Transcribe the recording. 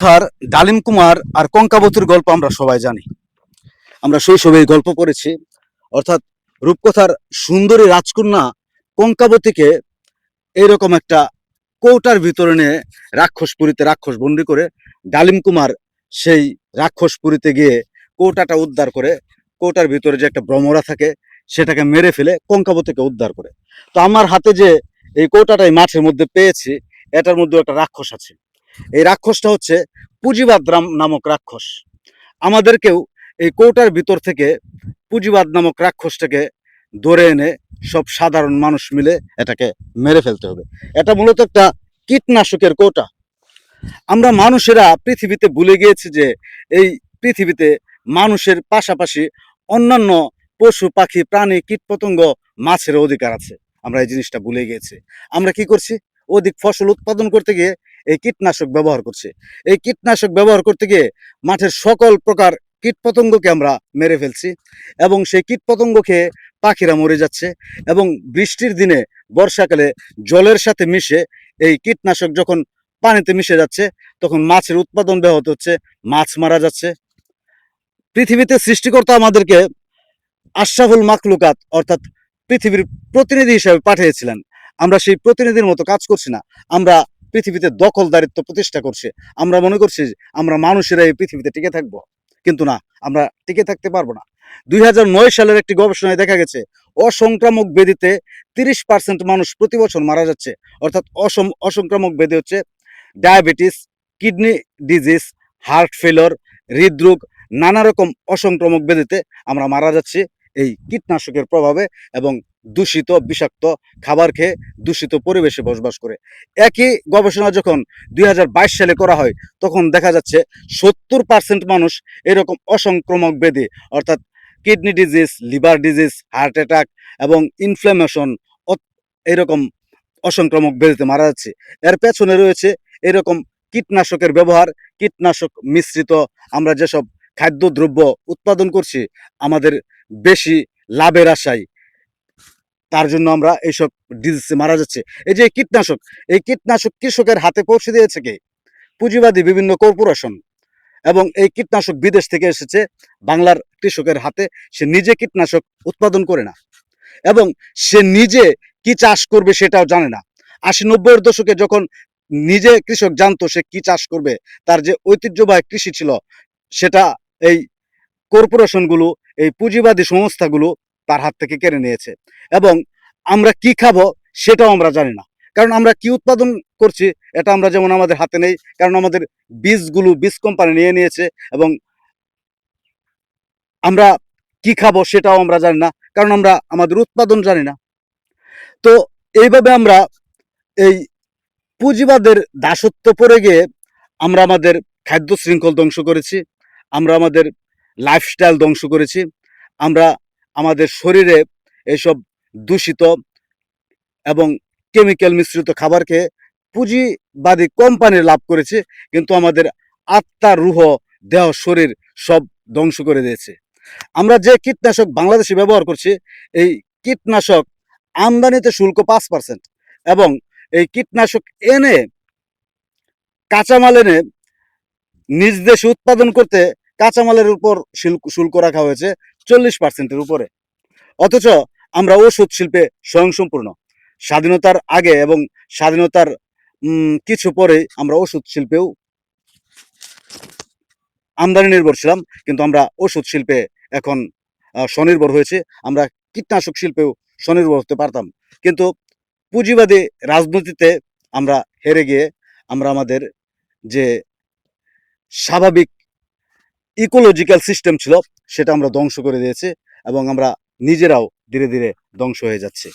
আর ডালিম কুমার আর কঙ্কাবতীর গল্প আমরা সবাই জানি। আমরা শৈশবে এই গল্প করেছি অর্থাৎ রূপকথার সুন্দরী রাজকন্যা কঙ্কাবতীকে এইরকম একটা কৌটার ভিতরে নিয়ে রাক্ষসপুরীতে রাক্ষস বন্দি করে ডালিম কুমার সেই রাক্ষসপুরীতে গিয়ে কৌটাটা উদ্ধার করে, কৌটার ভিতরে যে একটা ভ্রমরা থাকে সেটাকে মেরে ফেলে কঙ্কাবতীকে উদ্ধার করে। তো আমার হাতে যে এই কৌটাটাই মাঠের মধ্যে পেয়েছি, এটার মধ্যে একটা রাক্ষস আছে। এই রাক্ষসটা হচ্ছে পুঁজিবাদ নামক রাক্ষস। আমাদেরকেও এই কৌটার ভিতর থেকে পুঁজিবাদ নামক রাক্ষসটাকে ধরে এনে সব সাধারণ মানুষ মিলে এটাকে মেরে ফেলতে হবে। এটা মূলত একটা কীটনাশকের কৌটা। আমরা মানুষেরা পৃথিবীতে ভুলে গিয়েছি যে এই পৃথিবীতে মানুষের পাশাপাশি অন্যান্য পশু, পাখি, প্রাণী, কীটপতঙ্গ, মাছের অধিকার আছে। আমরা এই জিনিসটা ভুলে গিয়েছি। আমরা কি করছি? অধিক ফসল উৎপাদন করতে গিয়ে এই কীটনাশক ব্যবহার করছে। এই কীটনাশক ব্যবহার করতে গিয়ে মাঠের সকল প্রকার কীটপতঙ্গকে আমরা মেরে ফেলছি এবং সেই কীটপতঙ্গ খেয়ে পাখিরা মরে যাচ্ছে এবং বৃষ্টির দিনে বর্ষাকালে জলের সাথে মিশে এই কীটনাশক যখন পানিতে মিশে যাচ্ছে, তখন মাছের উৎপাদন ব্যাহত হচ্ছে, মাছ মারা যাচ্ছে। পৃথিবীতে সৃষ্টিকর্তা আমাদেরকে আশরাফুল মাকলুকাত অর্থাৎ পৃথিবীর প্রতিনিধি হিসাবে পাঠিয়েছিলেন। আমরা সেই প্রতিনিধির মতো কাজ করছি না। আমরা পৃথিবীতে দখলদারিত্ব প্রতিষ্ঠা করছে। আমরা মনে করছি আমরা মানুষেরা এই পৃথিবীতে টিকে থাকব। কিন্তু না, আমরা টিকে থাকতে পারব না। দুই হাজার নয় সালের একটি গবেষণায় দেখা গেছে, অসংক্রামক ব্যাধিতে তিরিশ পার্সেন্ট মানুষ প্রতি বছর মারা যাচ্ছে। অর্থাৎ অসম অসংক্রামক ব্যাধি হচ্ছে diabetes, kidney disease, heart failure হৃদরোগ, নানা রকম অসংক্রামক ব্যাধিতে আমরা মারা যাচ্ছি এই কীটনাশকের প্রভাবে এবং দূষিত, বিষাক্ত খাবার খেয়ে দূষিত পরিবেশে বসবাস করে। একই গবেষণা যখন দুই হাজার বাইশ সালে করা হয়, তখন দেখা যাচ্ছে সত্তর পার্সেন্ট মানুষ এরকম অসংক্রমক ব্যাধি অর্থাৎ kidney disease, liver disease, heart attack এবং ইনফ্লামেশন এরকম অসংক্রামক ব্যাধিতে মারা যাচ্ছে। এর পেছনে রয়েছে এরকম কীটনাশকের ব্যবহার, কীটনাশক মিশ্রিত আমরা যেসব খাদ্যদ্রব্য উৎপাদন করছি, আমাদের বেশি লাভের আশায় তার জন্য আমরা এইসব ডিজিজে মারা যাচ্ছে। এই যে কীটনাশক, এই কীটনাশক কৃষকের হাতে পৌঁছে দিয়েছে কে? পুঁজিবাদী বিভিন্ন কর্পোরেশন। এবং এই কীটনাশক বিদেশ থেকে এসেছে, বাংলার কৃষকের হাতে। সে নিজে কীটনাশক উৎপাদন করে না। এবং সে নিজে কি চাষ করবে সেটাও জানে না। আশি নব্বইয়ের দশকে যখন নিজে কৃষক জানতো সে কি চাষ করবে, তার যে ঐতিহ্যবাহী কৃষি ছিল, সেটা এই কর্পোরেশনগুলো, এই পুঁজিবাদী সংস্থাগুলো তার হাত থেকে কেড়ে নিয়েছে। এবং আমরা কি খাব সেটাও আমরা জানি না। কারণ আমরা কি উৎপাদন করছি এটা আমরা যেমন আমাদের হাতে নেই, কারণ আমাদের বীজগুলো বীজ কোম্পানি নিয়ে নিয়েছে এবং আমরা কি খাব সেটাও আমরা জানি না, কারণ আমরা আমাদের উৎপাদন জানি না। তো এইভাবে আমরা এই পুঁজিবাদের দাসত্ব পড়ে গিয়ে আমরা আমাদের খাদ্য শৃঙ্খল ধ্বংস করেছি, আমরা আমাদের লাইফস্টাইল ধ্বংস করেছি, আমরা আমাদের শরীরে এইসব দূষিত এবং কেমিক্যাল মিশ্রিত খাবার খেয়ে পুঁজিবাদী কোম্পানি লাভ করেছে, কিন্তু আমাদের আত্মা রুহ, দেহ, শরীর সব ধ্বংস করে দিয়েছে। আমরা যে কীটনাশক বাংলাদেশে ব্যবহার করছি, এই কীটনাশক আমদানিতে শুল্ক পাঁচ পার্সেন্ট এবং এই কীটনাশক এনে, কাঁচামাল এনে নিজ দেশে উৎপাদন করতে কাঁচামালের উপর শুল্ক- শুল্ক রাখা হয়েছে চল্লিশ পার্সেন্টের উপরে। অথচ আমরা ওষুধ শিল্পে স্বয়ংসম্পূর্ণ। স্বাধীনতার আগে এবং স্বাধীনতার কিছু পরে আমরা ওষুধ শিল্পেও আমদানি নির্ভর ছিলাম, কিন্তু আমরা ওষুধ শিল্পে এখন স্বনির্ভর হয়েছে। আমরা কীটনাশক শিল্পেও স্বনির্ভর হতে পারতাম। কিন্তু পুঁজিবাদী রাজনীতিতে আমরা হেরে গিয়ে আমরা আমাদের যে স্বাভাবিক ইকোলজিক্যাল সিস্টেম ছিল, সেটা আমরা ধ্বংস করে দিয়েছি এবং আমরা নিজেরাও ধীরে ধীরে ধ্বংস হয়ে যাচ্ছে।